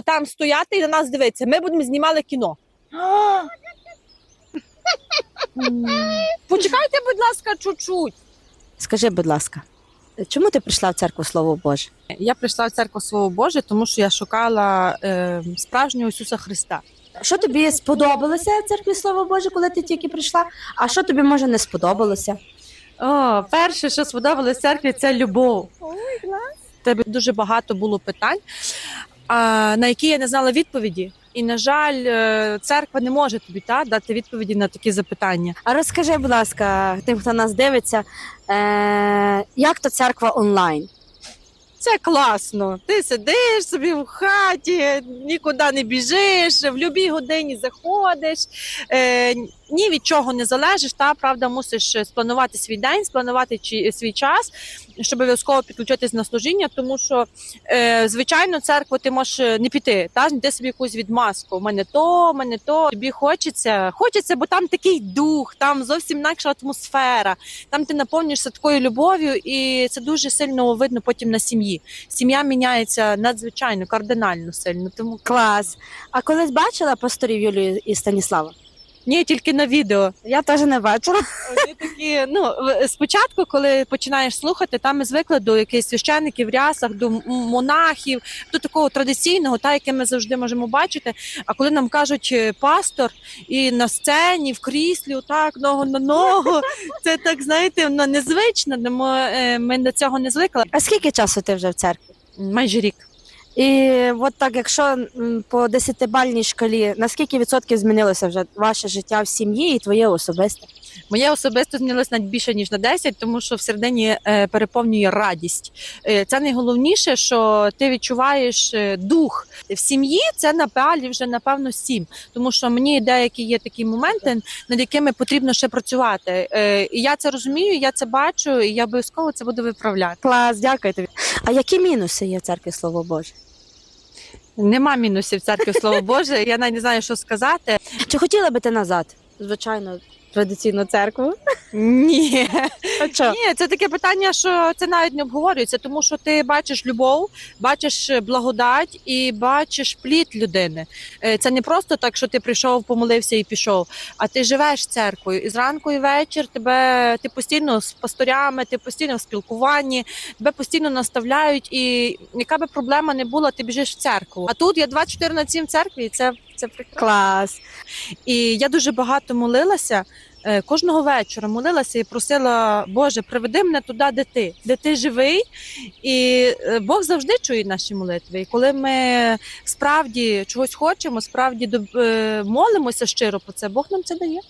отам стояти і на нас дивитися. Ми будемо знімали кіно. Почекайте, будь ласка, чуть-чуть. Скажи, будь ласка, чому ти прийшла в церкву Слово Боже? Я прийшла в церкву Слово Боже, тому що я шукала е, справжнього Ісуса Христа. Що тобі сподобалося в церкві Слово Боже, коли ти тільки прийшла? А що тобі може не сподобалося? О, перше, що сподобалось в церкві, це любов. У Тебе дуже багато було питань, на які я не знала відповіді. І, на жаль, е, церква не може тобі та, дати відповіді на такі запитання. А розкажи, будь ласка, тим, хто нас дивиться, е- як то церква онлайн? Це класно. Ти сидиш собі в хаті, нікуди не біжиш, в будь-якій годині заходиш, е, ні від чого не залежиш. Та правда, мусиш спланувати свій день, спланувати чи, свій час, щоб обов'язково підключитись на служіння, тому що е, звичайно, церкву ти можеш не піти, та знайти собі якусь відмазку. У мене то, у мене то. Тобі хочеться, хочеться, бо там такий дух, там зовсім інакша атмосфера. Там ти наповнюєшся такою любов'ю, і це дуже сильно видно потім на сім'ї. Сім'я міняється надзвичайно кардинально сильно. Тому Клас. А колись бачила пасторів Юлію і Станіслава? Ні, тільки на відео. Я теж не бачила. Вони такі, ну спочатку, коли починаєш слухати, там ми звикли до якихось священників, рясах, до монахів, до такого традиційного, та яке ми завжди можемо бачити. А коли нам кажуть е, пастор і на сцені, в кріслі, отак, ногу на ногу, це так знаєте, воно незвично. Ми, е, ми до цього не звикли. А скільки часу ти вже в церкві? Майже рік. І от так, якщо по десятибальній шкалі, наскільки відсотків змінилося вже ваше життя в сім'ї і твоє особисте? Моє особисто змінилось навіть більше ніж на 10, тому що всередині е, переповнює радість. Е, це найголовніше, що ти відчуваєш е, дух в сім'ї. Це на палі вже напевно сім, тому що мені деякі є такі моменти, над якими потрібно ще працювати. І я це розумію, я це бачу, і я обов'язково це буду виправляти. Клас, дякую тобі. А які мінуси є в церкві Слово Боже? Нема мінусів в церкві Слово Боже. Я навіть не знаю, що сказати. Чи хотіла би ти назад? Звичайно, традиційну церкву. Ні. А? Ні, це таке питання, що це навіть не обговорюється, тому що ти бачиш любов, бачиш благодать і бачиш плід людини. Е, Це не просто так, що ти прийшов, помолився і пішов. А ти живеш церквою, і зранку і вечір тебе ти постійно з пасторями, ти постійно в спілкуванні, тебе постійно наставляють. І яка би проблема не була, ти біжиш в церкву. А тут я 24 на 7 в церкві, і це, це прекрасно. Клас. І я дуже багато молилася. Е, Кожного вечора молилася і просила, Боже, приведи мене туди, де ти, де ти живий. І е, Бог завжди чує наші молитви. І коли ми справді чогось хочемо, справді е, молимося щиро про це, Бог нам це дає.